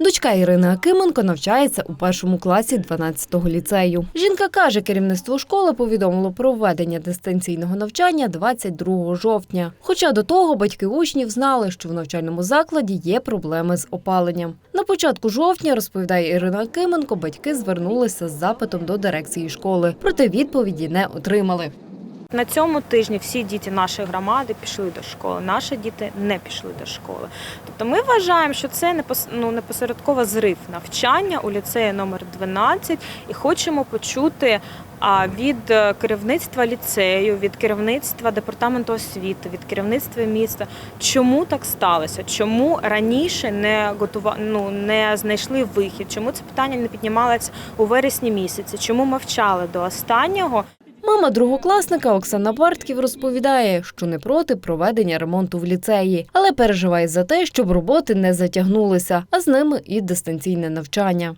Дочка Ірини Акименко навчається у першому класі 12-го ліцею. Жінка каже, керівництво школи повідомило про введення дистанційного навчання 22 жовтня. Хоча до того батьки учнів знали, що в навчальному закладі є проблеми з опаленням. На початку жовтня, розповідає Ірина Акименко, батьки звернулися з запитом до дирекції школи, проте відповіді не отримали. На цьому тижні всі діти нашої громади пішли до школи. Наші діти не пішли до школи. Тобто ми вважаємо, що це ну, непосередково зрив навчання у ліцеї номер 12 і хочемо почути від е, керівництва ліцею, від керівництва департаменту освіти, від керівництва міста, чому так сталося, чому раніше не готува... ну, не знайшли вихід, чому це питання не піднімалося у вересні місяці, чому мовчали до останнього. Мама другокласника Оксана Бартків розповідає, що не проти проведення ремонту в ліцеї, але переживає за те, щоб роботи не затягнулися, а з ними і дистанційне навчання.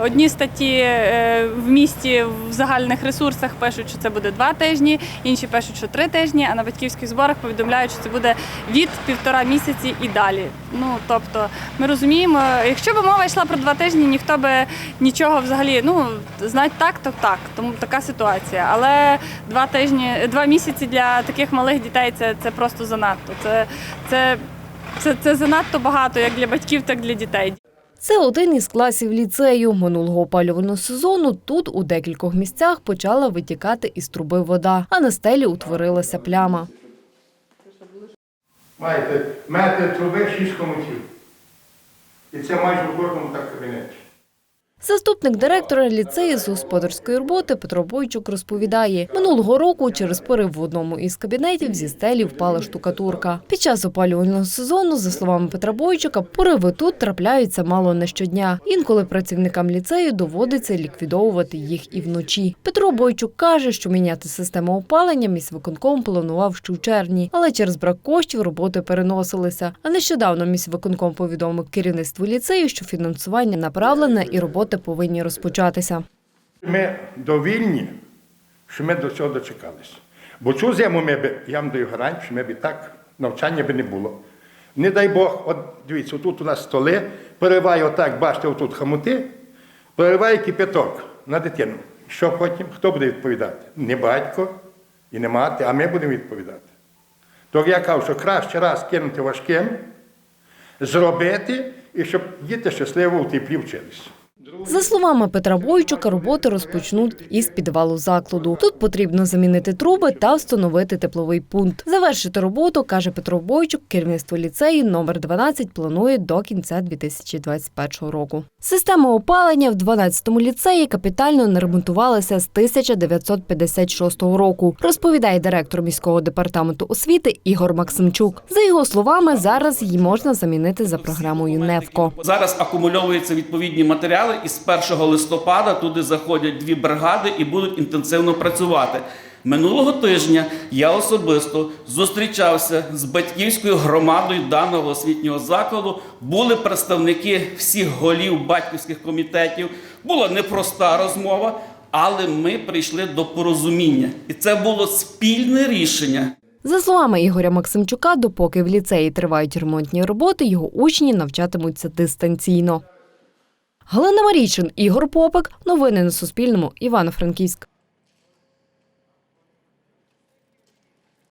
Одні статті е, в місті в загальних ресурсах пишуть, що це буде два тижні, інші пишуть, що три тижні, а на батьківських зборах повідомляють, що це буде від півтора місяці і далі. Ну тобто, ми розуміємо, якщо б мова йшла про два тижні, ніхто би нічого взагалі, ну знать так, то так. Тому така ситуація. Але два тижні, два місяці для таких малих дітей це, це просто занадто. Це, це, це, це занадто багато як для батьків, так і для дітей. Це один із класів ліцею. Минулого опалювального сезону тут у декількох місцях почала витікати із труби вода, а на стелі утворилася пляма. Маєте метр труби, шість комутів. І це майже в кожному так кабінеті. Заступник директора ліцею з господарської роботи Петро Бойчук розповідає, минулого року через порив в одному із кабінетів зі стелі впала штукатурка. Під час опалювального сезону, за словами Петра Бойчука, пориви тут трапляються мало не щодня. Інколи працівникам ліцею доводиться ліквідовувати їх і вночі. Петро Бойчук каже, що міняти систему опалення міськвиконком планував ще в червні, але через брак коштів роботи переносилися. А нещодавно міськвиконком повідомив керівництву ліцею, що фінансування направлене і роботи повинні розпочатися. Ми довільні, що ми до цього дочекалися. Бо цю зиму ми б, я вам даю гарантію, що ми б так навчання би не було. Не дай Бог, от дивіться, тут у нас столи, перериває отак, бачите, отут хамути, перериває кипяток на дитину. Що потім? Хто буде відповідати? Не батько і не мати, а ми будемо відповідати. То я кажу, що краще раз кинути важким, зробити, і щоб діти щасливо у теплі вчилися. За словами Петра Бойчука, роботи розпочнуть із підвалу закладу. Тут потрібно замінити труби та встановити тепловий пункт. Завершити роботу, каже Петро Бойчук, керівництво ліцею номер 12 планує до кінця 2021 року. Система опалення в 12-му ліцеї капітально не ремонтувалася з 1956 року, розповідає директор міського департаменту освіти Ігор Максимчук. За його словами, зараз її можна замінити за програмою НЕВКО. Зараз акумульовуються відповідні матеріали, і з 1 листопада туди заходять дві бригади і будуть інтенсивно працювати. Минулого тижня я особисто зустрічався з батьківською громадою даного освітнього закладу. Були представники всіх голів батьківських комітетів. Була непроста розмова, але ми прийшли до порозуміння, і це було спільне рішення. За словами Ігоря Максимчука, допоки в ліцеї тривають ремонтні роботи, його учні навчатимуться дистанційно. Галина Марійчин, Ігор Попик. Новини на Суспільному. Івано-Франківськ.